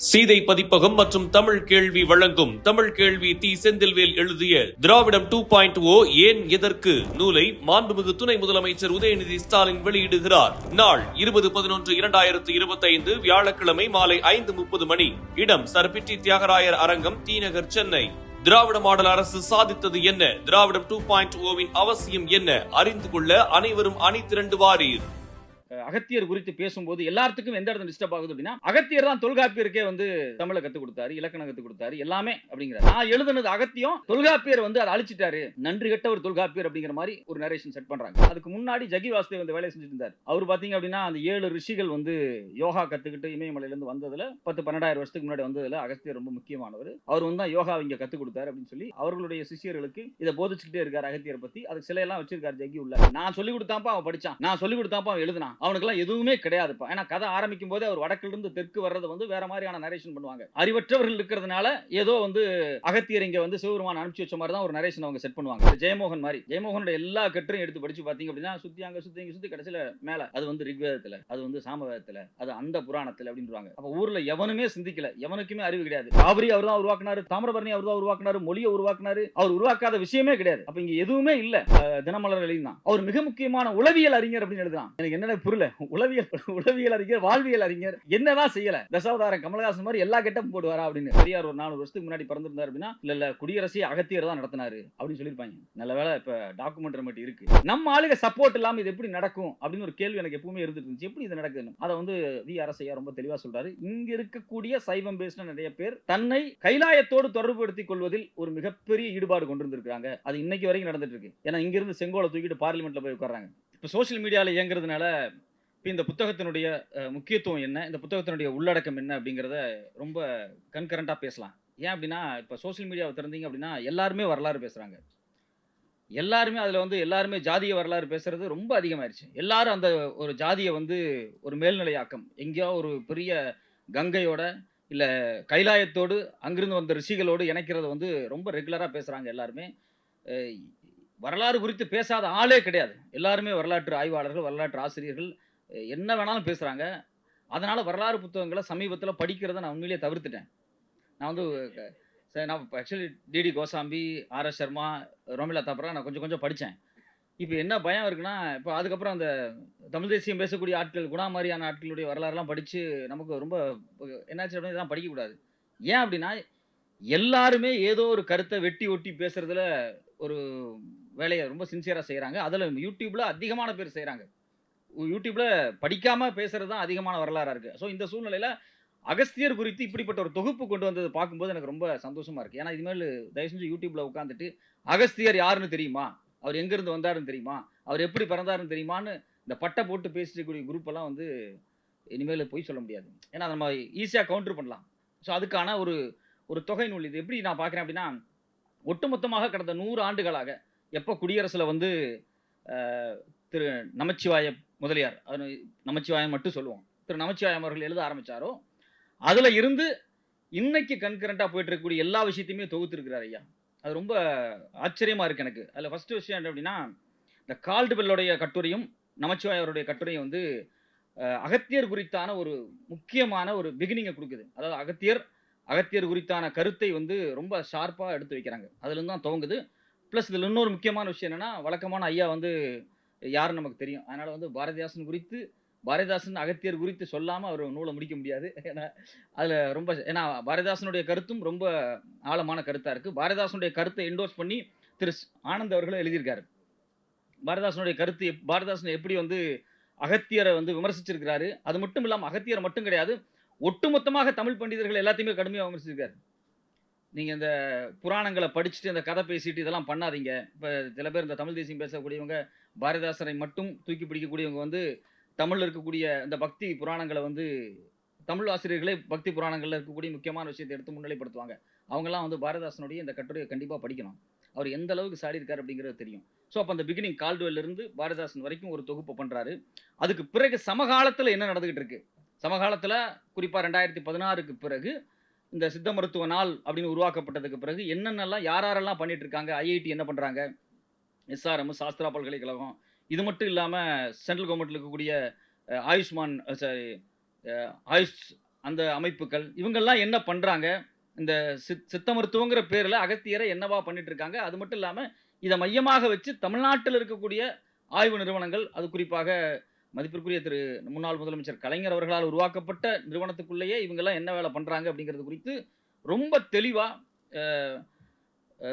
சீதை பதிப்பகம் மற்றும் தமிழ் கேள்வி வழங்கும் தமிழ் கேள்வி தி செந்தில்வேல் எழுதிய திராவிடம் டூ பாயிண்ட் ஓ ஏன் எதற்கு நூலை மாண்புமிகு துணை முதலமைச்சர் உதயநிதி ஸ்டாலின் வெளியிடுகிறார். நாள் இருபது பதினொன்று இரண்டாயிரத்து இருபத்தைந்து வியாழக்கிழமை மாலை ஐந்து முப்பது மணி. இடம் சர்பிட்டி தியாகராயர் அரங்கம் தீநகர் சென்னை. திராவிட மாடல் அரசு சாதித்தது என்ன? திராவிடம் டூ பாயிண்ட் ஓவின் அவசியம் என்ன? அறிந்து கொள்ள அனைவரும் அணி திரண்டு வாரீர் அகத்தியர் குறித்து பேசும்போது எல்லாத்துக்கும் எந்த இடத்துல டிஸ்டர்ப் ஆகுது அப்படின்னா அகத்தியர் தான் தொல்காப்பியருக்கே வந்து தமிழை கத்து கொடுத்தாரு இலக்கணம் கத்து கொடுத்தாரு எல்லாமே அப்படிங்கிற நான் எழுதுனது அகத்தியம் தொல்காப்பியர் வந்து அதை அழிச்சிட்டாரு. நன்றி கெட்ட ஒரு தொல்காப்பியர் அப்படிங்கிற மாதிரி ஒரு நரேஷன் செட் பண்றாங்க. அதுக்கு முன்னாடி ஜகி வாசுதேவ் வந்து வேலையை செஞ்சுட்டு இருந்தார். அவர் பாத்தீங்க அப்படின்னா அந்த ஏழு ரிஷிகள் வந்து யோகா கத்துக்கிட்டு இமயமலையில இருந்து வந்ததுல பத்து பன்னெண்டாயிரம் வருஷத்துக்கு முன்னாடி வந்ததுல அகத்தியர் ரொம்ப முக்கியமானவர். அவர் வந்து தான் யோகா இங்க கத்து கொடுத்தாரு அப்படின்னு சொல்லி அவர்களுடைய சிஷியர்களுக்கு இதை போதிச்சுக்கிட்டே இருக்காரு அகத்தியரை பத்தி. அதுக்கு சிலையெல்லாம் வச்சிருக்காரு ஜகி உள்ள நான் சொல்லி கொடுத்தாப்பா அவன் படிச்சான். நான் சொல்லி கொடுத்தாப்பா அவன் எழுதினான். அவனுக்குலாம் எதுவுமே கிடையாதுப்பா. ஏன்னா கதை ஆரம்பிக்கும் போதே அவர் வடக்கிலிருந்து தெற்கு வர்றது வந்து வேற மாதிரியான நரேஷன் பண்ணுவாங்க. அறிவற்றவர்கள் இருக்கிறதுனால ஏதோ வந்து அகத்தியர் இங்க வந்து சிவபெருமான் அனுப்பிச்சு வச்ச மாதிரி தான் ஒரு நரேஷன் அவங்க செட் பண்ணுவாங்க. ஜெயமோகன் மாதிரி. ஜெயமோகனோட எல்லா கட்டுரையும் எடுத்து படிச்சு பாத்தீங்க அப்படின்னா சுத்தி அங்க சுத்தி இங்க சுத்தி கடைசியில மேல. அது வந்து ரிக்வேதத்துல அது வந்து சாமவேதத்துல அது அந்த புராணத்துல அப்படின்றாங்க அப்ப ஊர்ல எவனுமே சிந்திக்கல. எவனுக்குமே அறிவு கிடையாது. காவிரி அவர் தான் உருவாக்குனாரு தாமிரபரணி அவர் தான் உருவாக்குனாரு மொழியை உருவாக்குனாரு. அவர் உருவாக்காத விஷயமே கிடையாது. அப்ப இங்க எதுவுமே இல்ல. தினமலர் தினமலர் எழுதினான். அவர் மிக முக்கியமான உளவியல் அறிஞர் அப்படின்னு எழுதுறான். எனக்கு என்னென்ன புரியல. உளவியல் உளவியல் அறிஞர் வாழ்வியல் அறிஞர் என்னதான் செய்யல? தசாவதாரம் கமலஹாசன் மாதிரி எல்லா கெட்டப்பும் போடுவாரா அப்படின்னு. பெரியார் ஒரு நானூறு வருஷத்துக்கு முன்னாடி பிறந்திருந்தார் அப்படின்னா இல்ல இல்ல குடியரசை அகத்தியர் தான் நடத்தினாரு அப்படின்னு சொல்லியிருப்பாங்க. நல்ல வேளை இப்ப டாக்குமெண்ட்ரி மட்டும் இருக்கு. நம்ம ஆளுக சப்போர்ட் இல்லாம இது எப்படி நடக்கும்? அப்படின்னு ஒரு கேள்வி எனக்கு எப்பவுமே இருந்துட்டு இருந்துச்சு. எப்படி இது நடக்குதுன்னு? அதை வந்து வி. அரசையா ரொம்ப தெளிவா சொல்றாரு. இங்க இருக்கக்கூடிய சைவம் பேசின நிறைய பேர் தன்னை கைலாயத்தோடு தொடர்புபடுத்திக் கொள்வதில் ஒரு மிகப்பெரிய ஈடுபாடு கொண்டிருந்திருக்காங்க அது இன்னைக்கு வரைக்கும் நடந்துட்டு இருக்கு. ஏன்னா இங்கிருந்து செங்கோலை தூக்கிட்டு பார்லிமெண்ட்ல போய் உட்கார்றாங்க. இப்போ சோஷியல் மீடியாவில் இயங்குறதுனால இப்போ இந்த புத்தகத்தினுடைய முக்கியத்துவம் என்ன? இந்த புத்தகத்தினுடைய உள்ளடக்கம் என்ன? அப்படிங்கிறத ரொம்ப கண்கரண்டாக பேசலாம். ஏன் அப்படின்னா இப்போ சோஷியல் மீடியாவை திறந்தீங்க அப்படின்னா எல்லாருமே வரலாறு பேசுகிறாங்க எல்லாருமே அதில் வந்து எல்லாருமே ஜாதிய வரலாறு பேசுறது ரொம்ப அதிகமாயிருச்சு. எல்லாரும் அந்த ஒரு ஜாதியை வந்து ஒரு மேல்நிலையாக்கம். எங்கேயோ ஒரு பெரிய கங்கையோட இல்லை கைலாயத்தோடு அங்கிருந்து வந்த ரிஷிகளோடு இணைக்கிறத வந்து ரொம்ப ரெகுலராக பேசுகிறாங்க எல்லாருமே. வரலாறு குறித்து பேசாத ஆளே கிடையாது. எல்லாருமே வரலாற்று ஆய்வாளர்கள் வரலாற்று ஆசிரியர்கள் என்ன வேணாலும் பேசுகிறாங்க அதனால் வரலாறு புத்தகங்களை சமீபத்தில் படிக்கிறத நான் உண்மையிலேயே தவிர்த்துட்டேன். நான் வந்து நான் actually D D Kosambi R S Sharma Romila தாப்பரா நான் கொஞ்சம் கொஞ்சம் படித்தேன் இப்போ என்ன பயம் இருக்குன்னா இப்போ அதுக்கப்புறம் அந்த தமிழ் தேசியம் பேசக்கூடிய ஆட்கள் குணா மாதிரியான ஆட்களுடைய வரலாறுலாம் படித்து நமக்கு ரொம்ப என்னாச்சு அப்படின்னு இதெல்லாம் படிக்கக்கூடாது. ஏன் அப்படின்னா எல்லாருமே ஏதோ ஒரு கருத்தை வெட்டி ஒட்டி பேசுறதுல ஒரு வேலையை ரொம்ப சின்சியராக செய்கிறாங்க அதில் யூடியூப்பில் அதிகமான பேர் செய்கிறாங்க யூடியூப்பில் படிக்காமல் பேசுகிறது தான் அதிகமான வரலாறாக இருக்குது ஸோ இந்த சூழ்நிலையில் அகஸ்தியர் குறித்து இப்படிப்பட்ட ஒரு தொகுப்பு கொண்டு வந்ததை பார்க்கும்போது எனக்கு ரொம்ப சந்தோஷமாக இருக்குது ஏன்னா இனிமேல் தயவு செஞ்சு யூடியூப்பில் உட்காந்துட்டு அகஸ்தியர் யாருன்னு தெரியுமா? அவர் எங்கேருந்து வந்தாருன்னு தெரியுமா? அவர் எப்படி பிறந்தாருன்னு தெரியுமான்னு இந்த பட்டை போட்டு பேசக்கூடிய குரூப் எல்லாம் வந்து இனிமேல் பொய் சொல்ல முடியாது. ஏன்னா நம்ம ஈஸியாக கவுண்டர் பண்ணலாம். ஸோ அதுக்கான ஒரு ஒரு தொகை நூல் இது. எப்படி நான் பார்க்குறேன் அப்படின்னா ஒட்டுமொத்தமாக கடந்த நூறு ஆண்டுகளாக எப்போ குடியரசில் வந்து திரு நமச்சிவாய முதலியார் நமச்சிவாயம் மட்டும் சொல்லுவோம். திரு நமச்சிவாயம் அவர்கள் எழுத ஆரம்பித்தாரோ அதில் இருந்து இன்னைக்கு கண்கரண்டா போயிட்டு இருக்கக்கூடிய எல்லா விஷயத்தையுமே தொகுத்திருக்கிறார் ஐயா. அது ரொம்ப ஆச்சரியமாக இருக்குது எனக்கு. அதில் ஃபஸ்ட்டு விஷயம் என்ன அப்படின்னா இந்த கால்டுபெல்லுடைய கட்டுரையும் நமச்சிவாய அவருடைய கட்டுரையும் வந்து அகத்தியர் குறித்தான ஒரு முக்கியமான ஒரு பிகினிங்கை கொடுக்குது. அதாவது அகத்தியர் அகத்தியர் குறித்தான கருத்தை வந்து ரொம்ப ஷார்ப்பாக எடுத்து வைக்கிறாங்க. அதுலேருந்து தான் துவங்குது. ப்ளஸ் இதில் இன்னொரு முக்கியமான விஷயம் என்னென்னா வழக்கமான ஐயா வந்து யாருன்னு நமக்கு தெரியும். அதனால் வந்து பாரதிதாசன் குறித்து பாரதிதாசன் அகத்தியர் குறித்து சொல்லாமல் அவர் நூலை முடிக்க முடியாது. ஏன்னா அதில் ரொம்ப ஏன்னா பாரதிதாசனுடைய கருத்தும் ரொம்ப ஆழமான கருத்தாக இருக்குது பாரதிதாசனுடைய கருத்தை என்டோர்ஸ் பண்ணி திரு ஆனந்த் அவர்களும் எழுதியிருக்காரு. பாரதிதாசனுடைய கருத்து எப்- பாரதிதாசன் எப்படி வந்து அகத்தியரை வந்து விமர்சிச்சிருக்கிறாரு அது மட்டும் இல்லாமல் அகத்தியர் மட்டும் கிடையாது ஒட்டுமொத்தமாக தமிழ் பண்டிதர்கள் எல்லாத்தையுமே கடுமையாக விமர்சிச்சிருக்காரு. நீங்கள் இந்த புராணங்களை படிச்சுட்டு இந்த கதை பேசிட்டு இதெல்லாம் பண்ணாதீங்க. இப்போ சில பேர் இந்த தமிழ் தேசியம் பேசக்கூடியவங்க பாரதிதாசனை மட்டும் தூக்கி பிடிக்கக்கூடியவங்க வந்து தமிழில் இருக்கக்கூடிய இந்த பக்தி புராணங்களை வந்து தமிழ் ஆசிரியர்களே பக்தி புராணங்களில் இருக்கக்கூடிய முக்கியமான விஷயத்தை எடுத்து முன்னிலைப்படுத்துவாங்க. அவங்கெல்லாம் வந்து பாரதிதாசனுடைய இந்த கட்டுரையை கண்டிப்பாக படிக்கணும். அவர் எந்த அளவுக்கு சாடி இருக்கார் அப்படிங்கிறது தெரியும். ஸோ அப்போ அந்த பிகினிங் கால்டுவெல்லிருந்து பாரதிதாசன் வரைக்கும் ஒரு தொகுப்பு பண்ணுறாரு அதுக்கு பிறகு சமகாலத்தில் என்ன நடந்துகிட்டு இருக்கு? சமகாலத்தில் குறிப்பாக ரெண்டாயிரத்தி பதினாறுக்கு பிறகு இந்த சித்த மருத்துவ நாள் அப்படின்னு உருவாக்கப்பட்டதுக்கு பிறகு என்னென்னலாம் யார் யாரெல்லாம் பண்ணிட்டு இருக்காங்க ஐஐடி என்ன பண்ணுறாங்க எஸ்ஆர்எம் சாஸ்திரா பல்கலைக்கழகம். இது மட்டும் இல்லாமல் சென்ட்ரல் கவர்மெண்ட்டில் இருக்கக்கூடிய ஆயுஷ்மான் சாரி ஆயுஷ் அந்த அமைப்புகள் இவங்கெல்லாம் என்ன பண்ணுறாங்க இந்த சித் சித்த மருத்துவங்கிற பேரில் அகத்தியரை என்னவா பண்ணிட்டு இருக்காங்க அது மட்டும் இல்லாமல் இதை மையமாக வச்சு தமிழ்நாட்டில் இருக்கக்கூடிய ஆய்வு நிறுவனங்கள் அது குறிப்பாக மதிப்பிற்குரிய திரு முன்னாள் முதலமைச்சர் கலைஞர் அவர்களால் உருவாக்கப்பட்ட நிறுவனத்துக்குள்ளேயே இவங்கெல்லாம் என்ன வேலை பண்ணுறாங்க அப்படிங்கிறது குறித்து ரொம்ப தெளிவாக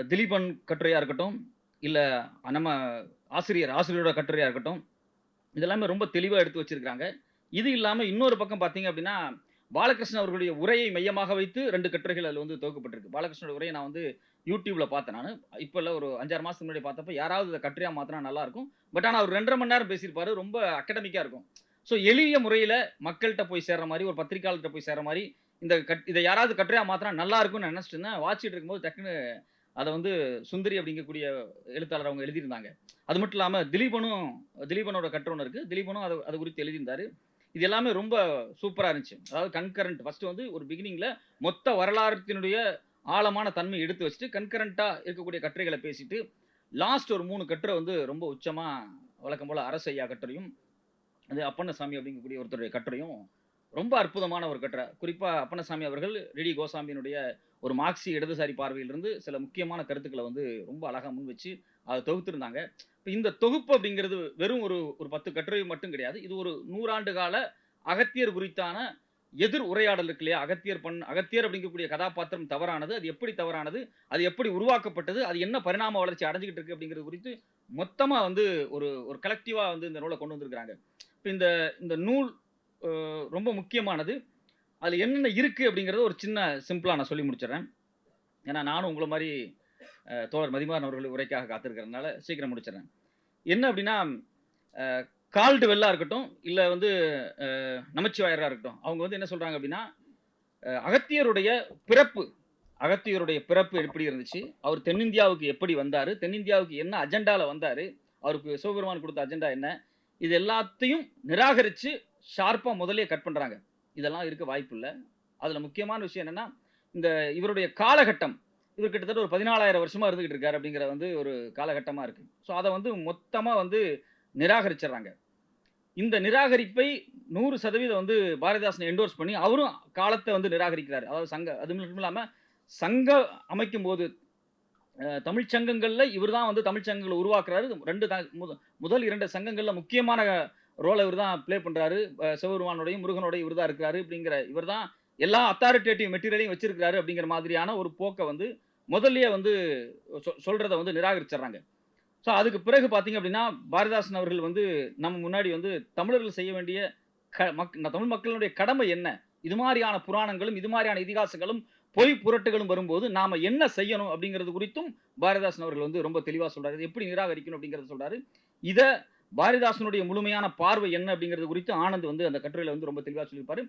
திலீபன் கட்டுரையாக இருக்கட்டும் இல்லை நம்ம ஆசிரியர் ஆசிரியரோட கட்டுரையாக இருக்கட்டும் இதெல்லாமே ரொம்ப தெளிவாக எடுத்து வச்சிருக்காங்க இது இல்லாமல் இன்னொரு பக்கம் பார்த்தீங்க அப்படின்னா பாலகிருஷ்ணன் அவர்களுடைய உரையை மையமாக வைத்து ரெண்டு கட்டுரைகள் அதில் வந்து தொகுக்கப்பட்டிருக்கு. பாலகிருஷ்ணோட உரையை நான் வந்து யூடியூப்ல பார்த்தேன் நான். இப்போ இல்லை ஒரு அஞ்சாறு மாதத்துக்கு முன்னாடி பார்த்தப்ப யாராவது இதை கட்டுரையா மாத்தினா நல்லா இருக்கும் பட் ஆனால் அவர் ரெண்டரை மணி நேரம் பேசியிருப்பாரு. ரொம்ப அகடமிக்காக இருக்கும். ஸோ எளிய முறையில் மக்கள்கிட்ட போய் சேர்ற மாதிரி ஒரு பத்திரிகையாளர்கிட்ட போய் சேர்ற மாதிரி இந்த கட் இதை யாராவது கட்டுரையா மாத்தினா நல்லா இருக்கும்னு நினச்சிட்டு இருந்தேன். வாட்சிட்டு இருக்கும்போது டக்குன்னு அதை வந்து சுந்தரி அப்படிங்கக்கூடிய எழுத்தாளர் அவங்க எழுதியிருந்தாங்க. அது மட்டும் இல்லாமல் திலீபனும் திலீபனோட கட்டுரை ஒன்று இருக்குது திலீபனும் அதை அது குறித்து எழுதியிருந்தாரு. இது எல்லாமே ரொம்ப சூப்பராக இருந்துச்சு. அதாவது கன்கரண்ட் ஃபர்ஸ்ட் வந்து ஒரு பிகினிங்கில் மொத்த வரலாற்றினுடைய ஆழமான தன்மை எடுத்து வச்சுட்டு கன்கரண்ட்டாக இருக்கக்கூடிய கட்டுரைகளை பேசிட்டு லாஸ்ட் ஒரு மூணு கட்டுரை வந்து ரொம்ப உச்சமாக வழக்கம் போல் அரசையா கட்டுரையும் அது அப்பண்ணசாமி அப்படிங்கக்கூடிய ஒருத்தருடைய கட்டுரையும் ரொம்ப அற்புதமான ஒரு கட்டுரை குறிப்பாக அப்பண்ணசாமி அவர்கள் ரெடி கோசாமியினுடைய ஒரு மார்க்சி இடதுசாரி பார்வையிலிருந்து சில முக்கியமான கருத்துக்களை வந்து ரொம்ப அழகாக முன் வச்சு அதை தொகுத்திருந்தாங்க. இப்போ இந்த தொகுப்பு அப்படிங்கிறது வெறும் ஒரு ஒரு பத்து கட்டுரை மட்டும் கிடையாது. இது ஒரு நூறாண்டு கால அகத்தியர் குறித்தான எதிர் உரையாடல் இருக்கு இல்லையா? அகத்தியர் பண் அகத்தியர் அப்படிங்கக்கூடிய கதாபாத்திரம் தவறானது அது எப்படி தவறானது அது எப்படி உருவாக்கப்பட்டது அது என்ன பரிணாம வளர்ச்சி அடைஞ்சிக்கிட்டு இருக்கு அப்படிங்கிறது குறித்து மொத்தமாக வந்து ஒரு ஒரு கலெக்டிவாக வந்து இந்த நூலை கொண்டு வந்திருக்கிறாங்க. இப்போ இந்த இந்த நூல் ரொம்ப முக்கியமானது. அதில் என்னென்ன இருக்குது அப்படிங்கிறத ஒரு சின்ன சிம்பிளாக நான் சொல்லி முடிச்சிடுறேன். ஏன்னா நானும் உங்களை மாதிரி தோழர் மதிமாறன் அவர்கள் உரைக்காக காத்திருக்கிறதுனால சீக்கிரம் முடிச்சிடுறேன். என்ன அப்படின்னா கால்டு வெல்லா இருக்கட்டும் இல்லை வந்து அஹ், நமச்சிவாயரா இருக்கட்டும் அவங்க வந்து என்ன சொல்றாங்க அப்படின்னா அகத்தியருடைய பிறப்பு அகத்தியருடைய பிறப்பு எப்படி இருந்துச்சு அவர் தென்னிந்தியாவுக்கு எப்படி வந்தாரு தென்னிந்தியாவுக்கு என்ன அஜெண்டால வந்தாரு அவருக்கு சிவபெருமான் கொடுத்த அஜெண்டா என்ன இது எல்லாத்தையும் நிராகரிச்சு ஷார்ப்பா முதலே கட் பண்றாங்க. இதெல்லாம் இருக்க வாய்ப்பு இல்லை அதுல முக்கியமான விஷயம் என்னன்னா இந்த இவருடைய காலகட்டம் இவர் கிட்டத்தட்ட ஒரு பதினாலாயிரம் வருஷமா இருந்துகிட்டு இருக்காரு அப்படிங்கிற வந்து ஒரு காலகட்டமா இருக்கு. ஸோ அதை வந்து மொத்தமா வந்து நிராகரிச்சிடுறாங்க. இந்த நிராகரிப்பை நூறு சதவீதம் வந்து பாரதிதாசன் என்டோர்ஸ் பண்ணி அவரும் காலத்தை வந்து நிராகரிக்கிறார். அதாவது சங்க அது மட்டும் இல்லாமல் சங்க அமைக்கும் போது தமிழ்ச் இவர் தான் வந்து தமிழ்ச் சங்கங்களை உருவாக்குறாரு. ரெண்டு முத- முதல் இரண்டு சங்கங்களில் முக்கியமான ரோலை இவர் தான் ப்ளே பண்ணுறாரு அஹ், சிவபெருமானோடையும் முருகனோடையும் இவர் தான் இருக்கிறாரு அப்படிங்கிற இவர் தான் எல்லா அத்தாரிட்டேட்டிவ் மெட்டீரியலையும் வச்சிருக்கிறாரு அப்படிங்கிற மாதிரியான ஒரு போக்கை வந்து முதல்லயே வந்து சொ- சொல்றதை வந்து நிராகரிச்சிடுறாங்க. ஸோ அதுக்கு பிறகு பார்த்தீங்க அப்படின்னா பாரதிதாசன் அவர்கள் வந்து நம்ம முன்னாடி வந்து தமிழர்கள் செய்ய வேண்டிய க மக் தமிழ் மக்களுடைய கடமை என்ன? இது மாதிரியான புராணங்களும் இது மாதிரியான இதிகாசங்களும் பொய் புரட்டுகளும் வரும்போது நாம் என்ன செய்யணும் அப்படிங்கிறது குறித்தும் பாரதிதாசன் அவர்கள் வந்து ரொம்ப தெளிவாக சொல்கிறார் இது எப்படி நிராகரிக்கணும் அப்படிங்கறத சொல்கிறாரு இதை பாரதிதாசனுடைய முழுமையான பார்வை என்ன அப்படிங்கிறது குறித்து ஆனந்த் வந்து அந்த கட்டுரையில் வந்து ரொம்ப தெளிவாக சொல்லியிருப்பார்.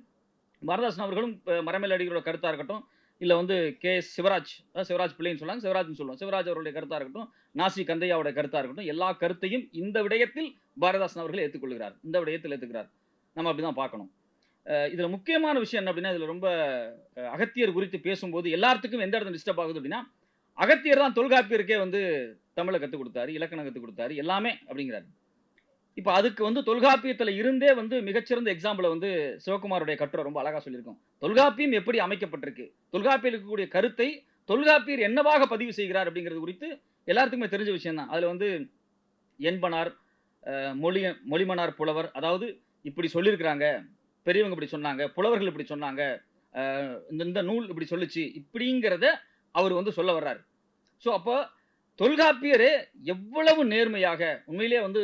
பாரதாசன் அவர்களும் மரமேல் அடிகளோட கருத்தாக இருக்கட்டும் இல்ல வந்து கே எஸ் சிவராஜ் சிவராஜ் பிள்ளைன்னு சொல்லாங்க சிவராஜ்னு சொல்லுவோம். சிவராஜ் அவருடைய கருத்தா இருக்கட்டும் நாசி கந்தையாவோட கருத்தா இருக்கட்டும் எல்லா கருத்தையும் இந்த விடயத்தில் பாரதாசன் அவர்கள் ஏற்றுக்கொள்கிறார். இந்த விடயத்தில் ஏற்றுக்கிறார். நம்ம அப்படிதான் பார்க்கணும். அஹ் இதுல முக்கியமான விஷயம் என்ன அப்படின்னா இதுல ரொம்ப அஹ், அகத்தியர் குறித்து பேசும்போது எல்லாத்துக்கும் எந்த இடத்துல டிஸ்டர்ப் ஆகுது அப்படின்னா அகத்தியர் தான் தொல்காப்பியருக்கே வந்து தமிழை கற்றுக் கொடுத்தாரு இலக்கணம் கற்றுக் கொடுத்தாரு எல்லாமே அப்படிங்கிறாரு. இப்போ அதுக்கு வந்து தொல்காப்பியத்தில் இருந்தே வந்து மிகச்சிறந்த எக்ஸாம்பிளை வந்து சிவகுமாருடைய கட்டுரை ரொம்ப அழகாக சொல்லியிருக்கோம். தொல்காப்பியம் எப்படி அமைக்கப்பட்டிருக்கு? தொல்காப்பியில் இருக்கக்கூடிய கருத்தை தொல்காப்பியர் என்னவாக பதிவு செய்கிறார் அப்படிங்கிறது குறித்து எல்லாத்துக்குமே தெரிஞ்ச விஷயம் தான் அதில் வந்து என்பனார் மொழிய மொழி மொழிமனார் புலவர் அதாவது இப்படி சொல்லியிருக்கிறாங்க பெரியவங்க இப்படி சொன்னாங்க புலவர்கள் இப்படி சொன்னாங்க இந்த இந்த நூல் இப்படி சொல்லுச்சு இப்படிங்கிறத அவர் வந்து சொல்ல வர்றாரு. ஸோ அப்போ தொல்காப்பியரே எவ்வளவு நேர்மையாக உண்மையிலே வந்து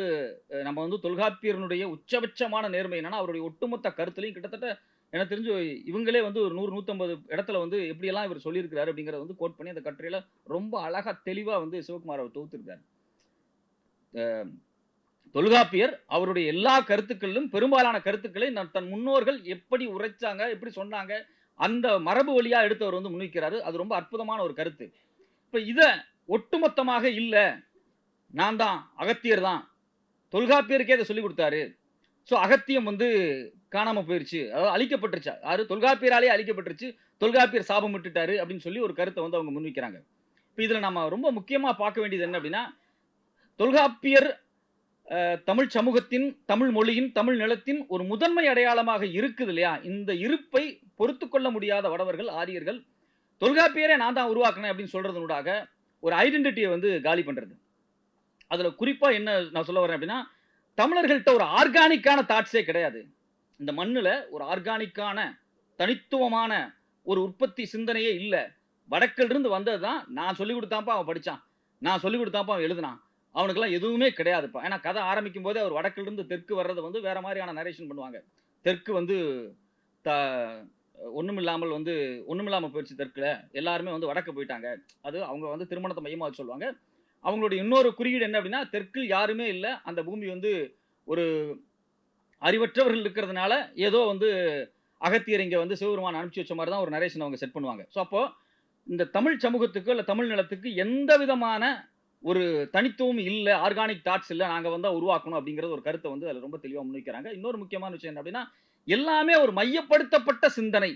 நம்ம வந்து தொல்காப்பியருடைய உச்சபட்சமான நேர்மை என்னன்னா அவருடைய ஒட்டுமொத்த கருத்துலையும் கிட்டத்தட்ட எனக்கு தெரிஞ்சு இவங்களே வந்து ஒரு நூறு நூற்றம்பது இடத்துல வந்து எப்படியெல்லாம் இவர் சொல்லியிருக்கிறாரு அப்படிங்கிறத வந்து கோட் பண்ணி அந்த கட்டுரையில் ரொம்ப அழகாக தெளிவாக வந்து சிவகுமார் அவர் தொகுத்திருக்காரு. தொல்காப்பியர் அவருடைய எல்லா கருத்துக்களிலும் பெரும்பாலான கருத்துக்களை தன் முன்னோர்கள் எப்படி உரைச்சாங்க எப்படி சொன்னாங்க அந்த மரபு வழியாக எடுத்தவர் வந்து முன்வைக்கிறாரு. அது ரொம்ப அற்புதமான ஒரு கருத்து. இப்போ இதை ஒட்டுமொத்தமாக இல்லை. நான் தான் அகத்தியர் தான். தொல்காப்பியருக்கே அதை சொல்லி கொடுத்தாரு. ஸோ அகத்தியம் வந்து காணாமல் போயிருச்சு. அதாவது அழிக்கப்பட்டுருச்சா. யாரு? தொல்காப்பியராலே அழிக்கப்பட்டுருச்சு. தொல்காப்பியர் சாபம் விட்டுட்டாரு அப்படின்னு சொல்லி ஒரு கருத்தை வந்து அவங்க முன்வைக்கிறாங்க. இப்போ இதுல நம்ம ரொம்ப முக்கியமா பார்க்க வேண்டியது என்ன அப்படின்னா தொல்காப்பியர் அஹ், தமிழ் சமூகத்தின் தமிழ் மொழியின் தமிழ் நிலத்தின் ஒரு முதன்மை அடையாளமாக இருக்குது இல்லையா? இந்த இருப்பை பொறுத்து கொள்ள முடியாத வடவர்கள் ஆரியர்கள் தொல்காப்பியரே நான் தான் உருவாக்கினேன் அப்படின்னு சொல்றதுனூடாக ஒரு ஐடென்டிட்டியை வந்து காலி பண்ணுறது அதில் குறிப்பாக என்ன நான் சொல்ல வரேன் அப்படின்னா தமிழர்கள்ட்ட ஒரு ஆர்கானிக்கான தாட்ஸே கிடையாது. இந்த மண்ணில் ஒரு ஆர்கானிக்கான தனித்துவமான ஒரு உற்பத்தி சிந்தனையே இல்லை. வடக்கிலிருந்து வந்தது வந்ததுதான் நான் சொல்லி கொடுத்தாப்பா அவன் படிச்சான். நான் சொல்லி கொடுத்தாப்பா அவன் எழுதுனான். அவனுக்கெல்லாம் எதுவுமே கிடையாதுப்பா. ஏன்னா கதை ஆரம்பிக்கும் போதே அவர் வடக்கிலிருந்து தெற்கு வர்றது வந்து வேற மாதிரியான நரேஷன் பண்ணுவாங்க. தெற்கு வந்து த ஒன்றுமில்லாமல் வந்து ஒன்றுமில்லாமல் போயிடுச்சு தெற்குல. எல்லாருமே வந்து வடக்கு போயிட்டாங்க. அது அவங்க வந்து திருமணத்தை மையமாக சொல்லுவாங்க. அவங்களுடைய இன்னொரு குறியீடு என்ன அப்படின்னா தெற்கில் யாருமே இல்லை. அந்த பூமி வந்து ஒரு அறிவற்றவர்கள் இருக்கிறதுனால ஏதோ வந்து அகத்தியர் வந்து சிவபெருமான் அனுப்பிச்சு வச்ச மாதிரி தான் ஒரு நரேஷன் அவங்க செட் பண்ணுவாங்க. ஸோ அப்போது இந்த தமிழ் சமூகத்துக்கு இல்லை தமிழ் நிலத்துக்கு எந்த விதமான ஒரு தனித்துவம் இல்லை ஆர்கானிக் தாட்ஸ் இல்லை நாங்கள் வந்தால் உருவாக்கணும் அப்படிங்கிறது ஒரு கருத்தை வந்து அதில் ரொம்ப தெளிவாக முன்வைக்கிறாங்க. இன்னொரு முக்கியமான விஷயம் என்ன அப்படின்னா எல்லாமே ஒரு மையப்படுத்தப்பட்ட சிந்தனை.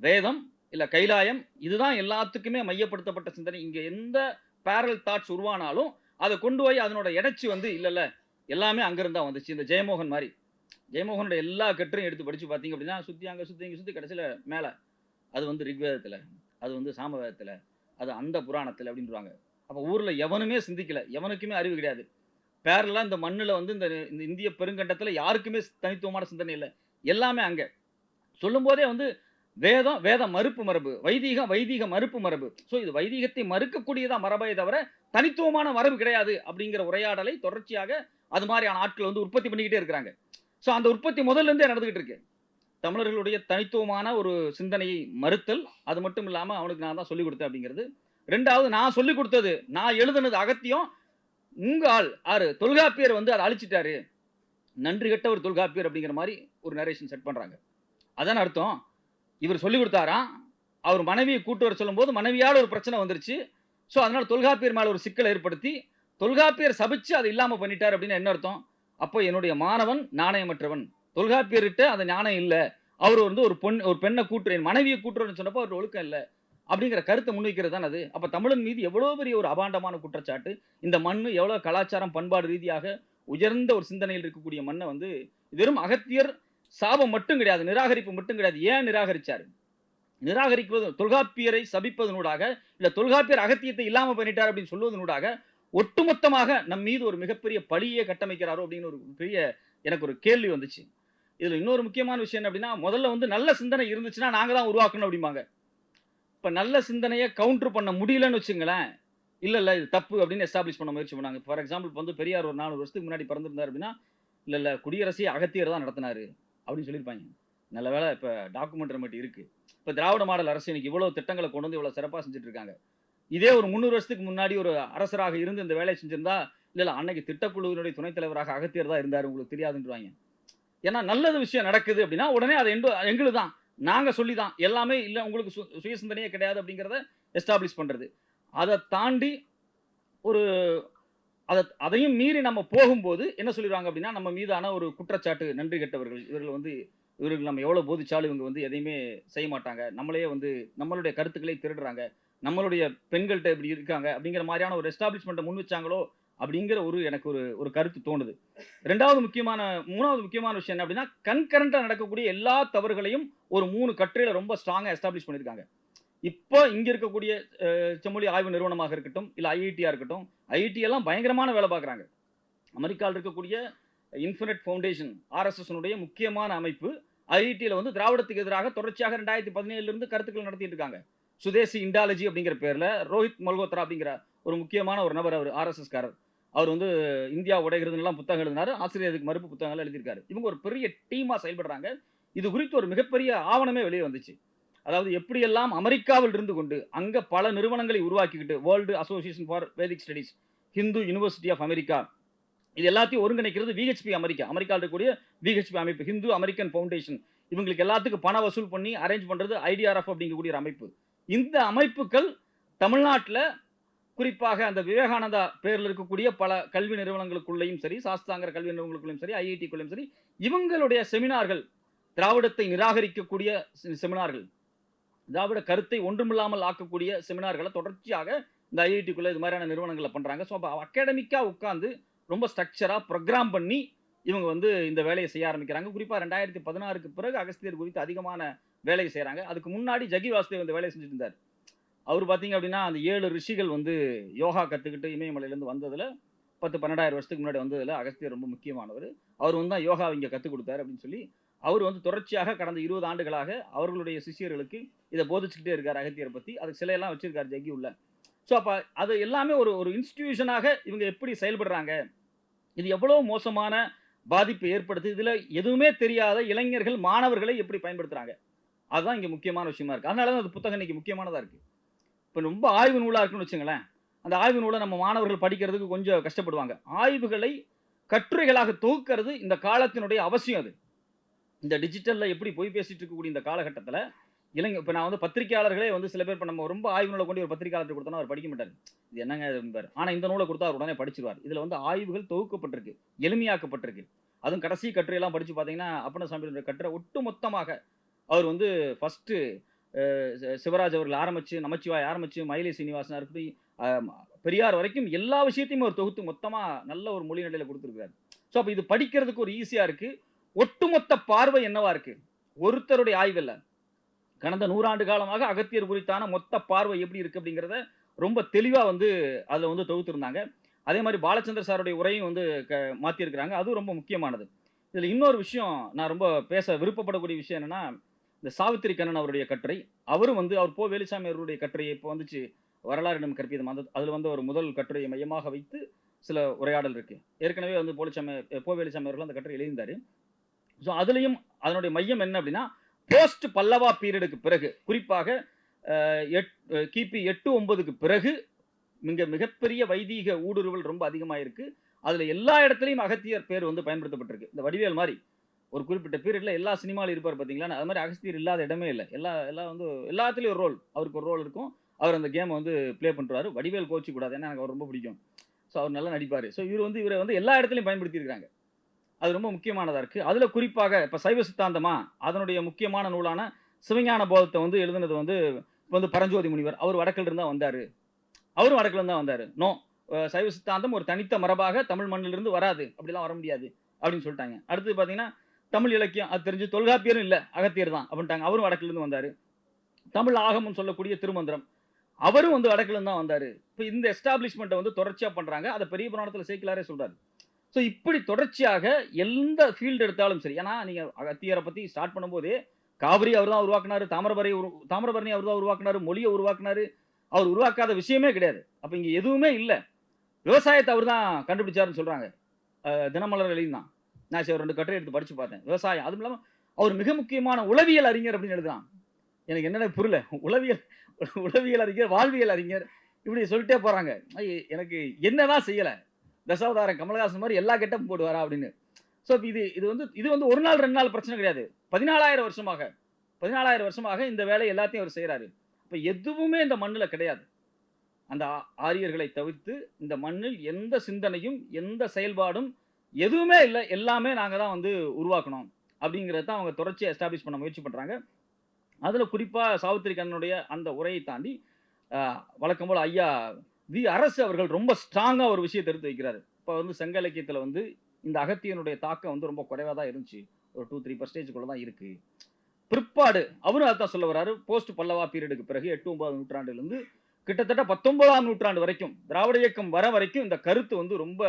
வேதம் இல்லை கைலாயம் இதுதான் எல்லாத்துக்குமே மையப்படுத்தப்பட்ட சிந்தனை. இங்கே எந்த பேரல் தாட்ஸ் உருவானாலும் அதை கொண்டு போய் அதனோட இடைச்சி வந்து இல்லைல்ல எல்லாமே அங்கிருந்து தான் வந்துச்சு. இந்த ஜெயமோகன் மாதிரி. ஜெயமோகனோட எல்லா கட்டுரையும் எடுத்து படிச்சு பார்த்தீங்க அப்படின்னா சுற்றி அங்கே சுற்றி இங்கே சுற்றி கடைசியில் மேலே. அது வந்து ரிக்வேதத்தில் அது வந்து சாமவேதத்தில் அது அந்த புராணத்தில் அப்படின்றாங்க. அப்போ ஊரில் எவனுமே சிந்திக்கல. எவனுக்குமே அறிவு கிடையாது. பேரலாக இந்த மண்ணில் வந்து இந்த இந்த இந்திய பெருங்கண்டத்தில் யாருக்குமே தனித்துவமான சிந்தனை இல்லை. எல்லாமே அங்கே. சொல்லும்போதே வந்து வேதம் வேத மறுப்பு மரபு வைதீகம் வைதீக மறுப்பு மரபு. ஸோ இது வைதீகத்தை மறுக்கக்கூடியதா மரபை தவிர தனித்துவமான மரபு கிடையாது அப்படிங்கிற உரையாடலை தொடர்ச்சியாக அது மாதிரியான ஆட்கள் வந்து உற்பத்தி பண்ணிக்கிட்டே இருக்கிறாங்க. ஸோ அந்த உற்பத்தி முதல்ல இருந்தே நடந்துகிட்டு இருக்கு. தமிழர்களுடைய தனித்துவமான ஒரு சிந்தனையை மறுத்தல் அது மட்டும் இல்லாமல் அவனுக்கு நான் தான் சொல்லிக் கொடுத்தேன் அப்படிங்கிறது. ரெண்டாவது நான் சொல்லிக் கொடுத்தது நான் எழுதுனது அகத்தியம். உங்க ஆள் ஆறு தொல்காப்பியர் வந்து அதை அழிச்சிட்டாரு. நன்றி கெட்ட ஒரு தொல்காப்பியர் அப்படிங்கிற மாதிரி ஒரு நரேஷன் செட் பண்றாங்க. அதான அர்த்தம்? இவர் சொல்லி கொடுத்தாராம் அவர் மனைவியை கூட்டு வர சொல்லும்போது மனைவியால் ஒரு பிரச்சனை வந்துருச்சு. ஸோ அதனால் தொல்காப்பியர் மேலே ஒரு சிக்கலை ஏற்படுத்தி தொல்காப்பியர் சபிச்சு அதை இல்லாமல் பண்ணிட்டார் அப்படின்னு என்ன அர்த்தம்? அப்போ என்னுடைய மாணவன் நாணயமற்றவன். தொல்காப்பியர்கிட்ட அந்த ஞானம் இல்லை. அவர் வந்து ஒரு பொண் ஒரு பெண்ணை கூட்டுற என் மனைவியை கூட்டுறன்னு சொன்னப்போ அவர் ஒழுக்கம் இல்லை. அப்படிங்கிற கருத்தை முன்வைக்கிறது தான் அது. அப்போ தமிழன் மீது எவ்வளோ பெரிய ஒரு அபாண்டமான குற்றச்சாட்டு இந்த மண் எவ்வளோ கலாச்சாரம் பண்பாடு ரீதியாக உயர்ந்த ஒரு சிந்தனையில் இருக்கக்கூடிய மண்ணை வந்து வெறும் அகத்தியர் சாபம் மட்டும் கிடையாது நிராகரிப்பு மட்டும் கிடையாது. ஏன் நிராகரிச்சாரு? நிராகரிப்பது தொல்காப்பியரை சபிப்பதனூடாக இல்லை தொல்காப்பியர் அகத்தியத்தை இல்லாமல் பண்ணிட்டார் அப்படின்னு சொல்வதனூடாக ஒட்டுமொத்தமாக நம் மீது ஒரு மிகப்பெரிய பழியை கட்டமைக்கிறாரோ அப்படின்னு ஒரு பெரிய எனக்கு ஒரு கேள்வி வந்துச்சு. இதில் இன்னொரு முக்கியமான விஷயம் என்ன அப்படின்னா முதல்ல வந்து நல்ல சிந்தனை இருந்துச்சுன்னா நாங்கள் தான் உருவாக்கணும் அப்படிம்பாங்க. இப்போ நல்ல சிந்தனையை கவுண்டர் பண்ண முடியலன்னு வச்சுங்களேன் இல்ல இல்ல இது தப்பு அப்படின்னு எஸ்டாப்ளிஷ் பண்ண முயற்சி பண்ணாங்க. ஃபார் எக்ஸாம்பிள் இப்போ வந்து பெரியார் ஒரு நானூறு வருஷத்துக்கு முன்னாடி பிறந்திருந்தார் அப்படின்னா இல்ல இல்ல குடியரசையே அகத்தியர் தான் நடத்தினாரு அப்படின்னு சொல்லியிருப்பாங்க. நல்ல வேலை இப்போ டாக்குமெண்ட் மட்டும் இருக்கு. இப்போ திராவிட மாடல் அரசு இன்னைக்கு இவ்வளவு திட்டங்களை கொண்டு வந்து இவ்வளவு சிறப்பாக செஞ்சுட்டு இருக்காங்க. இதே ஒரு முந்நூறு வருஷத்துக்கு முன்னாடி ஒரு அரசராக இருந்து இந்த வேலையை செஞ்சிருந்தா இல்ல இல்ல அன்னைக்கு திட்டக்குழுவினுடைய துணைத் தலைவராக அகத்தியர் தான் இருந்தார் உங்களுக்கு தெரியாதுன்றவாங்க. ஏன்னா நல்லது விஷயம் நடக்குது அப்படின்னா உடனே அது எங்களுக்கு தான் நாங்க சொல்லி தான் எல்லாமே இல்ல உங்களுக்கு சு சுய கிடையாது அப்படிங்கிறத எஸ்டாப்ளிஷ் பண்றது. அதை தாண்டி ஒரு அதை அதையும் மீறி நம்ம போகும்போது என்ன சொல்லிடுவாங்க அப்படின்னா நம்ம மீதான ஒரு குற்றச்சாட்டு நன்றி கெட்டவர்கள் இவர்கள் வந்து இவர்கள் நம்ம எவ்வளோ போதிச்சாலும் இவங்க வந்து எதையுமே செய்ய மாட்டாங்க. நம்மளே வந்து நம்மளுடைய கருத்துக்களை திருடுறாங்க. நம்மளுடைய பெண்கள்கிட்ட இப்படி இருக்காங்க அப்படிங்கிற மாதிரியான ஒரு எஸ்டாப்ளிஷ்மெண்ட்டை முன் வச்சாங்களோ அப்படிங்கிற ஒரு எனக்கு ஒரு ஒரு கருத்து தோணுது. ரெண்டாவது முக்கியமான மூணாவது முக்கியமான விஷயம் என்ன அப்படின்னா கண்கரண்டாக நடக்கக்கூடிய எல்லா தவறுகளையும் ஒரு மூணு கட்டுரையில் ரொம்ப ஸ்ட்ராங்காக எஸ்டாப்ளிஷ் பண்ணியிருக்காங்க இப்போ இங்க இருக்கக்கூடிய செம்மொழி ஆய்வு நிறுவனமாக இருக்கட்டும் இல்ல ஐஐடியா இருக்கட்டும் ஐஐடி எல்லாம் பயங்கரமான வேலை பார்க்குறாங்க. அமெரிக்காவில் இருக்கக்கூடிய இன்ஃபினிட் ஃபவுண்டேஷன் ஆர்எஸ்எஸ்னுடைய முக்கியமான அமைப்பு ஐஐடியில் வந்து திராவிடத்துக்கு எதிராக தொடர்ச்சியாக ரெண்டாயிரத்தி பதினேழுல இருந்து கருத்துக்கள் நடத்திட்டு இருக்காங்க. சுதேசி இண்டாலஜி அப்படிங்கிற பேர்ல ரோஹித் மல்கோத்ரா அப்படிங்கிற ஒரு முக்கியமான ஒரு நபர் அவர் ஆர்எஸ்எஸ்காரர் அவர் வந்து இந்தியா உடைகிறதுலாம் புத்தகம் எழுதினாரு ஆசிரியருக்கு மறுப்பு புத்தகங்கள் எழுதியிருக்காரு. இவங்க ஒரு பெரிய டீமாக செயல்படுறாங்க. இது குறித்து ஒரு மிகப்பெரிய ஆவணமே வெளியே வந்துச்சு. அதாவது எப்படியெல்லாம் அமெரிக்காவில் இருந்து கொண்டு அங்கே பல நிறுவனங்களை உருவாக்கிக்கிட்டு world association for Vedic studies Hindu university of America இது எல்லாத்தையும் ஒருங்கிணைக்கிறது விஹெச்பி அமெரிக்கா அமெரிக்காவில் இருக்கக்கூடிய விஹெச்பி அமைப்பு ஹிந்து அமெரிக்கன் ஃபவுண்டேஷன் இவங்களுக்கு எல்லாத்துக்கும் பண வசூல் பண்ணி அரேஞ்ச் பண்ணுறது ஐடிஆர்எஃப் அப்படிங்கக்கூடிய ஒரு அமைப்பு. இந்த அமைப்புகள் தமிழ்நாட்டில் குறிப்பாக அந்த விவேகானந்தா பேரில் இருக்கக்கூடிய பல கல்வி நிறுவனங்களுக்குள்ளேயும் சரி சாஸ்தாங்கிற கல்வி நிறுவனங்களுக்குள்ளேயும் சரி ஐஐடிக்குள்ளேயும் சரி இவங்களுடைய செமினார்கள் திராவிடத்தை நிராகரிக்கக்கூடிய செமினார்கள் திராவிட கருத்தை ஒன்றுமில்லாமல் ஆக்கக்கூடிய செமினார்களை தொடர்ச்சியாக இந்த ஐஐடிக்குள்ளே இது மாதிரியான நிறுவனங்களை பண்ணுறாங்க ஸோ அப்போ அகாடமிக்காக உட்காந்து ரொம்ப ஸ்ட்ரக்சராக ப்ரோக்ராம் பண்ணி இவங்க வந்து இந்த வேலையை செய்ய ஆரம்பிக்கிறாங்க. குறிப்பாக ரெண்டாயிரத்தி பதினாறுக்கு பிறகு அகஸ்தியர் குறித்து அதிகமான வேலையை செய்கிறாங்க அதுக்கு முன்னாடி ஜகி வாசுதேவ் இந்த வேலையை செஞ்சுட்டு இருந்தார் அவர் பார்த்தீங்க அப்படின்னா அந்த ஏழு ரிஷிகள் வந்து யோகா கற்றுக்கிட்டு இமயமலையிலேருந்து வந்ததில் பத்து பன்னெண்டாயிரம் வருஷத்துக்கு முன்னாடி வந்ததில் அகஸ்தியர் ரொம்ப முக்கியமானவர். அவர் வந்து தான் யோகா இங்கே கற்றுக் கொடுத்தாரு அப்படின்னு சொல்லி அவர் வந்து தொடர்ச்சியாக கடந்த இருபது ஆண்டுகளாக அவர்களுடைய சிஷியர்களுக்கு இதை போதிச்சுக்கிட்டே இருக்கார் அகத்தியரை பற்றி அதுக்கு சிலையெல்லாம் வச்சிருக்கார் ஜக்கி உள்ள ஸோ அப்போ அது எல்லாமே ஒரு ஒரு இன்ஸ்டிடியூஷனாக இவங்க எப்படி செயல்படுறாங்க? இது எவ்வளோ மோசமான பாதிப்பை ஏற்படுத்து இதில் எதுவுமே தெரியாத இளைஞர்கள் மாணவர்களை எப்படி பயன்படுத்துகிறாங்க அதுதான் இங்கே முக்கியமான விஷயமா இருக்குது அதனால தான் அந்த புத்தகம் இன்னைக்கு முக்கியமானதாக இருக்குது இப்போ ரொம்ப ஆய்வு நூலாக இருக்குன்னு வச்சுங்களேன் அந்த ஆய்வு நூலை நம்ம மாணவர்கள் படிக்கிறதுக்கு கொஞ்சம் கஷ்டப்படுவாங்க. ஆய்வுகளை கட்டுரைகளாக தொகுக்கிறது இந்த காலத்தினுடைய அவசியம் அது. இந்த டிஜிட்டலில் எப்படி போய் பேசிட்டு இருக்கக்கூடிய இந்த காலகட்டத்தில் இளைஞ இப்போ நான் வந்து பத்திரிகையாளர்களே வந்து சில பேர் இப்போ நம்ம ரொம்ப ஆய்வு நூலை கொண்டு ஒரு பத்திரிகையாளர் கொடுத்தோன்னா அவர் படிக்க மாட்டார். இது என்னங்க என்பார். ஆனால் இந்த நூலை கொடுத்தா அவர் உடனே படிச்சிருவார். இதில் வந்து ஆய்வுகள் தொகுக்கப்பட்டிருக்கு எளிமையாக்கப்பட்டிருக்கு. அதுவும் கடைசி கட்டுரையெல்லாம் படித்து பார்த்தீங்கன்னா அப்பனசாமியுடைய கட்டுரை ஒட்டு மொத்தமாக அவர் வந்து ஃபஸ்ட்டு சிவராஜ் அவர்கள் ஆரம்பித்து நமச்சிவாய் ஆரம்பித்து மயிலை சீனிவாசன் இருக்கட்டும் பெரியார் வரைக்கும் எல்லா விஷயத்தையும் அவர் தொகுத்து மொத்தமாக நல்ல ஒரு மொழி நிலையில் கொடுத்துருக்காரு ஸோ அப்போ இது படிக்கிறதுக்கு ஒரு ஈஸியாக இருக்குது ஒட்டுமொத்த பார்வை என்னவா இருக்கு? ஒருத்தருடைய ஆய்வில் கடந்த நூறாண்டு காலமாக அகத்தியர் குறித்தான மொத்த பார்வை எப்படி இருக்கு அப்படிங்கிறத ரொம்ப தெளிவாக வந்து அதில் வந்து தொகுத்திருந்தாங்க. அதே மாதிரி பாலச்சந்திர சாருடைய உரையும் வந்து க மாற்றியிருக்கிறாங்க அதுவும் ரொம்ப முக்கியமானது. இதில் இன்னொரு விஷயம் நான் ரொம்ப பேச விருப்பப்படக்கூடிய விஷயம் என்னென்னா இந்த சாவித்திரி கண்ணன் அவருடைய கட்டுரை. அவரும் வந்து அவர் போ வேலுசாமி அவருடைய கட்டுரையை இப்போ வந்துச்சு. வரலாறு நம்ம கற்பிதம் அந்த அதில் வந்து ஒரு முதல் கட்டுரையை மையமாக வைத்து சில உரையாடல் இருக்குது ஏற்கனவே வந்து போலிசாமி போ வேலுசாமி அவர்கள் அந்த கட்டுரை எழுதியிருந்தார். ஸோ அதுலேயும் அதனுடைய மையம் என்ன அப்படின்னா போஸ்ட் பல்லவா பீரியடுக்கு பிறகு குறிப்பாக எட் கிபி எட்டு ஒன்பதுக்கு பிறகு மிக மிகப்பெரிய வைதீக ஊடுருவல் ரொம்ப அதிகமாக இருக்குது அதில் எல்லா இடத்துலையும் அகத்தியர் பேர் வந்து பயன்படுத்தப்பட்டிருக்கு. இந்த வடிவேல் மாதிரி ஒரு குறிப்பிட்ட பீரியடில் எல்லா சினிமாவில் இருப்பார் பார்த்தீங்களா அது மாதிரி அகஸ்தியர் இல்லாத இடமே இல்லை. எல்லா எல்லாம் வந்து எல்லாத்துலேயும் ஒரு ரோல் அவருக்கு ஒரு ரோல் இருக்கும். அவர் அந்த கேமை வந்து ப்ளே பண்ணுறாரு வடிவேல் கோச்சு கூடாது ஏன்னா எனக்கு அவர் ரொம்ப பிடிக்கும். ஸோ அவர் நல்லா நடிப்பார். ஸோ இவர் வந்து இவரை வந்து எல்லா இடத்துலையும் பயன்படுத்தியிருக்காங்க அது ரொம்ப முக்கியமானதாக இருக்குது அதில் குறிப்பாக இப்போ சைவ சித்தாந்தமா அதனுடைய முக்கியமான நூலான சிவஞான போதத்தை வந்து எழுதுனது வந்து இப்போ வந்து பரஞ்சோதி முனிவர். அவர் வடக்கில் இருந்தால் வந்தார். அவரும் வடக்கில் தான் வந்தார். நோ சைவ சித்தாந்தம் ஒரு தனித்த மரபாக தமிழ் மண்ணிலிருந்து வராது. அப்படிலாம் வர முடியாது அப்படின்னு சொல்லிட்டாங்க. அடுத்து பார்த்தீங்கன்னா தமிழ் இலக்கியம் அது தெரிஞ்சு தொல்காப்பியரும் இல்லை அகத்தியர் தான் அப்படின்ட்டாங்க. அவரும் வடக்கிலிருந்து வந்தார். தமிழ் ஆகமம் சொல்லக்கூடிய திருமந்திரம். அவரும் வந்து வடக்கிலிருந்து தான் வந்தார். இப்போ இந்த எஸ்டாப்ளிஷ்மெண்ட்டை வந்து தொடர்ச்சியாக பண்ணுறாங்க அதை பெரிய புராணத்தில் சேர்க்கலாரே சொல்கிறாரு ஸோ இப்படி தொடர்ச்சியாக எந்த ஃபீல்டு எடுத்தாலும் சரி ஏன்னா நீங்கள் அகத்தியரை பற்றி ஸ்டார்ட் பண்ணும்போதே காவிரி அவர் தான் உருவாக்குனாரு தாமிரபரணி உரு தாமிரபரணி அவர் தான் உருவாக்குனாரு மொழியை உருவாக்குனாரு. அவர் உருவாக்காத விஷயமே கிடையாது. அப்போ இங்கே எதுவுமே இல்லை. விவசாயத்தை அவர் தான் கண்டுபிடிச்சாருன்னு சொல்கிறாங்க தினமலர் எழுதினான் நான் சரி ரெண்டு கட்டுரை எடுத்து படித்து பார்த்தேன். விவசாயம் அதுவும் இல்லாமல் அவர் மிக முக்கியமான உளவியல் அறிஞர் அப்படின்னு எழுதுறான். எனக்கு என்னென்ன புரியல. உளவியல் உளவியல் அறிஞர் வாழ்வியல் அறிஞர் இப்படி சொல்லிட்டே போகிறாங்க எனக்கு என்னதான் செய்யலை. தசாவதாரம் கமலஹாசன் மாதிரி எல்லா கெட்டப்பும் போடுவாரா அப்படின்னு. ஸோ இது இது வந்து இது வந்து ஒரு நாள் ரெண்டு நாள் பிரச்சனை கிடையாது. பதினாலாயிரம் வருஷமாக பதினாலாயிரம் வருஷமாக இந்த வேலையை எல்லாத்தையும் அவர் செய்கிறாரு இப்போ எதுவுமே இந்த மண்ணில் கிடையாது. அந்த ஆ- ஆரியர்களை தவிர்த்து இந்த மண்ணில் எந்த சிந்தனையும் எந்த செயல்பாடும் எதுவுமே இல்லை. எல்லாமே நாங்கள் தான் வந்து உருவாக்கணும் அப்படிங்கிறத தான் அவங்க தொடர்ச்சியை எஸ்டாப்ளிஷ் பண்ண முயற்சி பண்ணுறாங்க அதில் குறிப்பாக சாவித்திரி கண்ணனுடைய அந்த உரையை தாண்டி வழக்கம் போல் ஐயா வி அரசு அவர்கள் ரொம்ப ஸ்ட்ராங்காக ஒரு விஷயத்தை எடுத்து வைக்கிறாரு. இப்போ வந்து சங்க இலக்கியத்தில் வந்து இந்த அகத்தியனுடைய தாக்கம் வந்து ரொம்ப குறைவாக தான் இருந்துச்சு. ஒரு டூ த்ரீ பர்சன்டேஜ்குள்ளே தான் இருக்குது பிற்பாடு அவரும் அதான் சொல்ல வர்றாரு. போஸ்ட் பல்லவா பீரியடுக்கு பிறகு எட்டு ஒன்பதாம் நூற்றாண்டுலேருந்து கிட்டத்தட்ட பத்தொன்பதாம் நூற்றாண்டு வரைக்கும் திராவிட இயக்கம் வர வரைக்கும் இந்த கருத்து வந்து ரொம்ப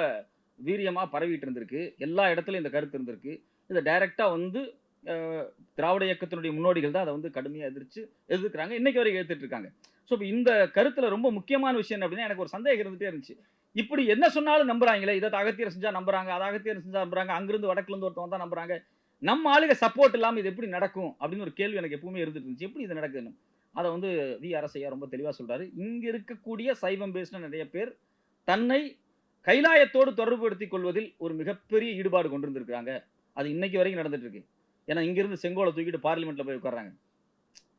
வீரியமாக பரவிட்டு இருந்திருக்கு. எல்லா இடத்துலையும் இந்த கருத்து இருந்திருக்கு. இதை டைரெக்டாக வந்து திராவிட இயக்கத்தினுடைய முன்னோடிகள் தான் அதை வந்து கடுமையாக எதிர்த்து எதிர்க்கிறாங்க. இன்னைக்கு வரைக்கும் எதிர்த்துட்டு இருக்காங்க. ஸோ இப்போ இந்த கருத்தில் ரொம்ப முக்கியமான விஷயம் என்ன அப்படின்னா எனக்கு ஒரு சந்தேகம் இருந்துகிட்டே இருந்துச்சு. இப்படி என்ன சொன்னாலும் நம்புறாங்களே? இதை அகத்தியர் செஞ்சா நம்புறாங்க அதை அகத்தியர் செஞ்சா நம்புறாங்க அங்கிருந்து வடக்குலேருந்து ஒருத்தவங்க தான் நம்புறாங்க. நம்ம ஆளுக சப்போர்ட் இல்லாமல் இது எப்படி நடக்கும்? அப்படின்னு ஒரு கேள்வி எனக்கு எப்பவுமே இருந்துட்டு இருந்துச்சு. எப்படி இது நடக்குதுன்னு? அதை வந்து வி அரசையா ரொம்ப தெளிவாக சொல்றாரு. இங்க இருக்கக்கூடிய சைவம் பேசின நிறைய பேர் தன்னை கைலாயத்தோடு தொடர்புபடுத்திக் கொள்வதில் ஒரு மிகப்பெரிய ஈடுபாடு கொண்டிருந்திருக்காங்க அது இன்னைக்கு வரைக்கும் நடந்துட்டு இருக்கு. ஏன்னா இங்கிருந்து செங்கோலை தூக்கிட்டு பார்லிமெண்ட்ல போய் உட்கார்றாங்க.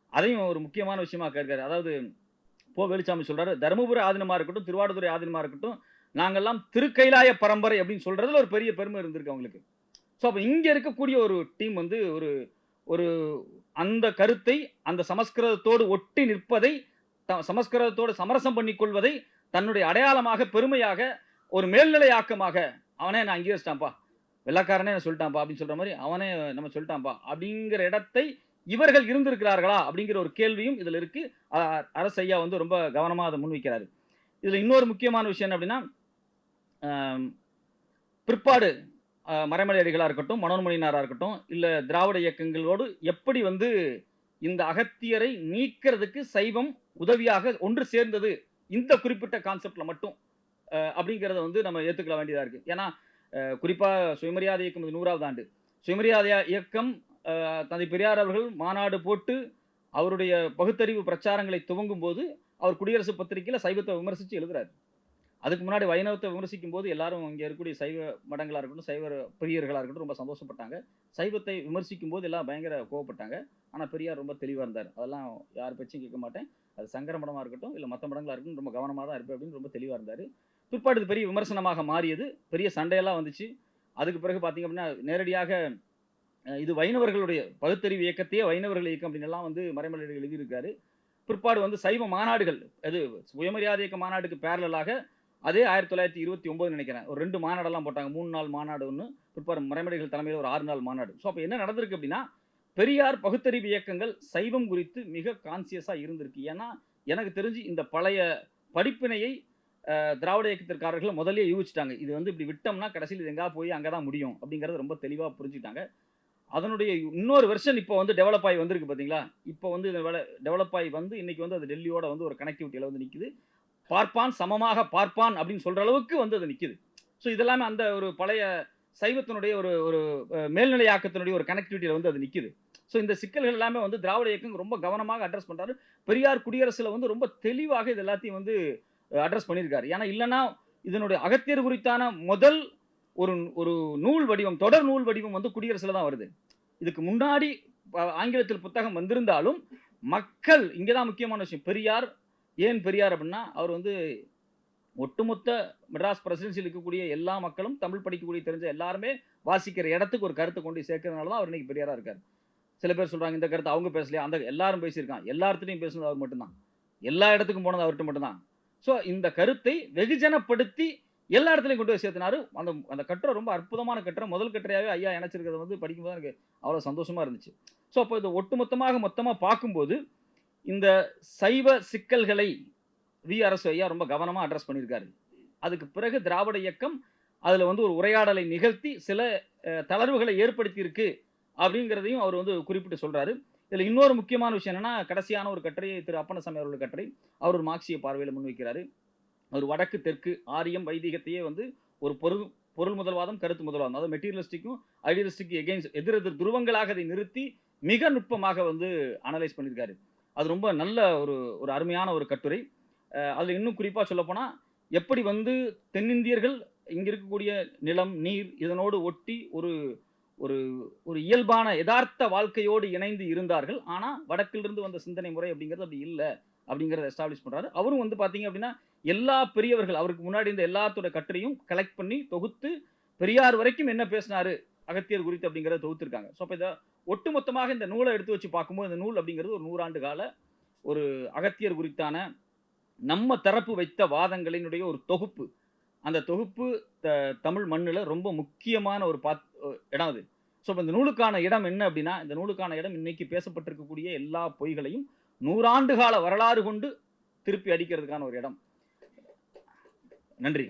அதையும் ஒரு முக்கியமான விஷயமா கேட்கிறாரு. அதாவது போ வெளிச்சாமி சொல்றாரு தருமபுரி ஆதீனமா இருக்கட்டும் திருவாடுதுறை ஆதீனமா இருக்கட்டும் நாங்கெல்லாம் திருக்கைலாய பரம்பரை அப்படின்னு சொல்றதுல ஒரு பெரிய பெருமை இருந்திருக்கு அவங்களுக்கு. ஸோ அப்போ இங்க இருக்கக்கூடிய ஒரு டீம் வந்து ஒரு ஒரு அந்த கருத்தை அந்த சமஸ்கிருதத்தோடு ஒட்டி நிற்பதை த- சமஸ்கிருதத்தோடு சமரசம் பண்ணிக்கொள்வதை தன்னுடைய அடையாளமாக பெருமையாக ஒரு மேல்நிலை ஆக்கமாக அவனே நான் அங்கீகரிச்சிட்டான்ப்பா. வெள்ளக்காரனே என்ன சொல்லிட்டான்ப்பா அப்படின்னு சொல்ற மாதிரி அவனே நம்ம சொல்லிட்டான்ப்பா அப்படிங்கிற இடத்தை இவர்கள் இருந்திருக்கிறார்களா அப்படிங்கிற ஒரு கேள்வியும் இதுல இருக்கு. அ- அரசு ஐயா வந்து ரொம்ப கவனமாக அதை முன்வைக்கிறாரு. இதுல இன்னொரு முக்கியமான விஷயம் என்ன அப்படின்னா பிற்பாடு அஹ், இருக்கட்டும் மனோன்மணியினாராக இருக்கட்டும் இல்லை திராவிட இயக்கங்களோடு எப்படி வந்து இந்த அகத்தியரை நீக்கிறதுக்கு சைவம் உதவியாக ஒன்று சேர்ந்தது இந்த குறிப்பிட்ட கான்செப்டில் மட்டும் அப்படிங்கிறத வந்து நம்ம ஏற்றுக்கொள்ள வேண்டியதாக இருக்குது ஏன்னா குறிப்பாக சுயமரியாதை இயக்கம் இது நூறாவது ஆண்டு. சுயமரியாதை இயக்கம் தந்தை பெரியார் அவர்கள் மாநாடு போட்டு அவருடைய பகுத்தறிவு பிரச்சாரங்களை துவங்கும் போது அவர் குடியரசு பத்திரிகையில் சைவத்தை விமர்சித்து எழுதுறாரு. அதுக்கு முன்னாடி வைணவத்தை விமர்சிக்கும் போது எல்லாரும் இங்கே இருக்கக்கூடிய சைவ மடங்களாக இருக்கட்டும் சைவ பிரியர்களாக இருக்கட்டும் ரொம்ப சந்தோஷப்பட்டாங்க. சைவத்தை விமர்சிக்கும் போது எல்லாம் பயங்கர கோவப்பட்டாங்க. ஆனால் பெரியார் ரொம்ப தெளிவாக இருந்தார். அதெல்லாம் யார் பேச்சும் கேட்க மாட்டேன். அது சங்கர மடமாக இருக்கட்டும் இல்லை மற்ற மடங்களாக இருக்கட்டும் ரொம்ப கவனமாக தான் இருப்பேன் அப்படின்னு ரொம்ப தெளிவாக இருந்தார். பிற்பாடு இது பெரிய விமர்சனமாக மாறியது. பெரிய சண்டையெல்லாம் வந்துச்சு. அதுக்கு பிறகு பார்த்தீங்க அப்படின்னா நேரடியாக இது வைணவர்களுடைய பகுத்தறிவு இயக்கத்தையே வைணவர்கள் இயக்கம் அப்படின்னு எல்லாம் வந்து மறைமலையில் எழுதியிருக்காரு. பிற்பாடு வந்து சைவ மாநாடுகள் அது சுயமரியாதை இயக்க மாநாட்டுக்கு பேரலாக அதே ஆயிரத்தி தொள்ளாயிரத்தி இருபத்தி ஒன்பது நினைக்கிறேன். ஒரு ரெண்டு மாநாடெல்லாம் போட்டாங்க. மூணு நாள் மாநாடு ஒன்று பிற்பாடு மறைமலைகள் தலைமையில் ஒரு ஆறு நாள் மாநாடு. ஸோ அப்போ என்ன நடந்திருக்கு அப்படின்னா பெரியார் பகுத்தறிவு இயக்கங்கள் சைவம் குறித்து மிக கான்சியஸாக இருந்திருக்கு. ஏன்னா எனக்கு தெரிஞ்சு இந்த பழைய படிப்பினையை திராவிட இயக்கத்திற்காரர்கள் முதலே யூகிச்சிட்டாங்க. இது வந்து இப்படி விட்டோம்னா கடைசியில் இது எங்கே போய் அங்கே தான் முடியும் அப்படிங்கிறது ரொம்ப தெளிவாக புரிஞ்சுட்டாங்க அதனுடைய இன்னொரு வெர்ஷன் இப்போ வந்து டெவலப் ஆகி வந்திருக்கு பார்த்தீங்களா இப்போ வந்து டெவலப் ஆகி வந்து இன்னைக்கு வந்து அது டெல்லியோட வந்து ஒரு கனெக்டிவிட்டியில் வந்து நிற்குது பார்ப்பான் சமமாக பார்ப்பான் அப்படின்னு சொல்கிற அளவுக்கு வந்து அது நிற்குது ஸோ இதெல்லாமே அந்த ஒரு பழைய சைவத்தினுடைய ஒரு ஒரு மேல்நிலையாக்கத்தினுடைய ஒரு கனெக்டிவிட்டியில் வந்து அது நிற்குது ஸோ இந்த சிக்கல்கள் எல்லாமே வந்து திராவிட இயக்கம் ரொம்ப கவனமாக அட்ரஸ் பண்ணுறாரு பெரியார் குடியரசில் வந்து ரொம்ப தெளிவாக இது எல்லாத்தையும் வந்து அட்ரஸ் பண்ணியிருக்காரு ஏன்னா இல்லைன்னா இதனுடைய அகத்தியர் குறித்தான முதல் ஒரு ஒரு நூல் வடிவம் தொடர் நூல் வடிவம் வந்து குடியரசில் தான் வருது. இதுக்கு முன்னாடி ஆங்கிலத்தில் புத்தகம் வந்திருந்தாலும் மக்கள் இங்கே தான் முக்கியமான விஷயம் பெரியார் ஏன் பெரியார் அப்படின்னா அவர் வந்து ஒட்டுமொத்த மெட்ராஸ் பிரசிடென்சியில் இருக்கக்கூடிய எல்லா மக்களும் தமிழ் படிக்கக்கூடிய தெரிஞ்ச எல்லாருமே வாசிக்கிற இடத்துக்கு ஒரு கருத்தை கொண்டு சேர்க்கறதுனால தான் அவர் இன்னைக்கு பெரியாராக இருக்கார். சில பேர் சொல்கிறாங்க இந்த கருத்தை அவங்க பேசலையா? அந்த எல்லாரும் பேசியிருக்காங்க. எல்லார்த்திட்டையும் பேசுனது அவர் மட்டும்தான். எல்லா இடத்துக்கும் போனது அவர்கிட்ட மட்டும்தான். ஸோ இந்த கருத்தை வெகுஜனப்படுத்தி எல்லா இடத்துலையும் கொண்டு போய் சேர்த்தினாரு. அந்த அந்த கட்டுரை ரொம்ப அற்புதமான கட்டுரை. முதல் கட்டுரையாகவே ஐயா இணைச்சிருக்கிறத வந்து படிக்கும்போது எனக்கு அவ்வளோ சந்தோஷமாக இருந்துச்சு. ஸோ அப்போ இது ஒட்டுமொத்தமாக மொத்தமாக பார்க்கும்போது இந்த சைவ சிக்கல்களை வி அரசு ஐயா ரொம்ப கவனமாக அட்ரஸ் பண்ணியிருக்காரு. அதுக்கு பிறகு திராவிட இயக்கம் அதில் வந்து ஒரு உரையாடலை நிகழ்த்தி சில தளர்வுகளை ஏற்படுத்தியிருக்கு அப்படிங்கிறதையும் அவர் வந்து குறிப்பிட்டு சொல்கிறாரு இதில் இன்னொரு முக்கியமான விஷயம் என்னன்னா கடைசியான ஒரு கட்டுரை திரு அப்பனசாமி அவர்கள் கட்டுரை. அவர் ஒரு மார்க்சிய பார்வையில் முன்வைக்கிறாரு. அவர் வடக்கு தெற்கு ஆரியம் வைதிகத்தையே வந்து ஒரு பொருள் பொருள் முதல்வாதம் கருத்து முதல்வாதம். அதாவது மெட்டீரியலிஸ்டிக்கும் ஐடியலிஸ்டிக் எகெயின்ஸ்ட் எதிர் எதிர் துருவங்களாக அதை நிறுத்தி மிக நுட்பமாக வந்து அனலைஸ் பண்ணியிருக்காரு. அது ரொம்ப நல்ல ஒரு ஒரு அருமையான ஒரு கட்டுரை. அதில் இன்னும் குறிப்பாக சொல்லப்போனால் எப்படி வந்து தென்னிந்தியர்கள் இங்கே இருக்கக்கூடிய நிலம் நீர் இதனோடு ஒட்டி ஒரு ஒரு ஒரு இயல்பான யதார்த்த வாழ்க்கையோடு இணைந்து இருந்தார்கள். ஆனால் வடக்கிலிருந்து வந்த சிந்தனை முறை அப்படிங்கிறது அப்படி இல்லை அப்படிங்கிறத எஸ்டாப்ளிஷ் பண்ணுறாரு அவரும் வந்து பார்த்தீங்க அப்படின்னா எல்லா பெரியவர்கள் அவருக்கு முன்னாடி இந்த எல்லாத்தோட கட்டுரையும் கலெக்ட் பண்ணி தொகுத்து பெரியார் வரைக்கும் என்ன பேசினாரு அகத்தியர் குறித்து அப்படிங்கிறத தொகுத்திருக்காங்க. ஸோ அப்போ இதை ஒட்டுமொத்தமாக இந்த நூலை எடுத்து வச்சு பார்க்கும்போது இந்த நூல் அப்படிங்கிறது ஒரு நூறாண்டு கால ஒரு அகத்தியர் குறித்தான நம்ம தரப்பு வைத்த வாதங்களினுடைய ஒரு தொகுப்பு. அந்த தொகுப்பு த- தமிழ் மண்ணில் ரொம்ப முக்கியமான ஒரு பாத் இடம் அது. ஸோ இந்த நூலுக்கான இடம் என்ன அப்படின்னா இந்த நூலுக்கான இடம் இன்னைக்கு பேசப்பட்டிருக்கக்கூடிய எல்லா பொய்களையும் நூறாண்டு கால வரலாறு கொண்டு திருப்பி அடிக்கிறதுக்கான ஒரு இடம். நன்றி.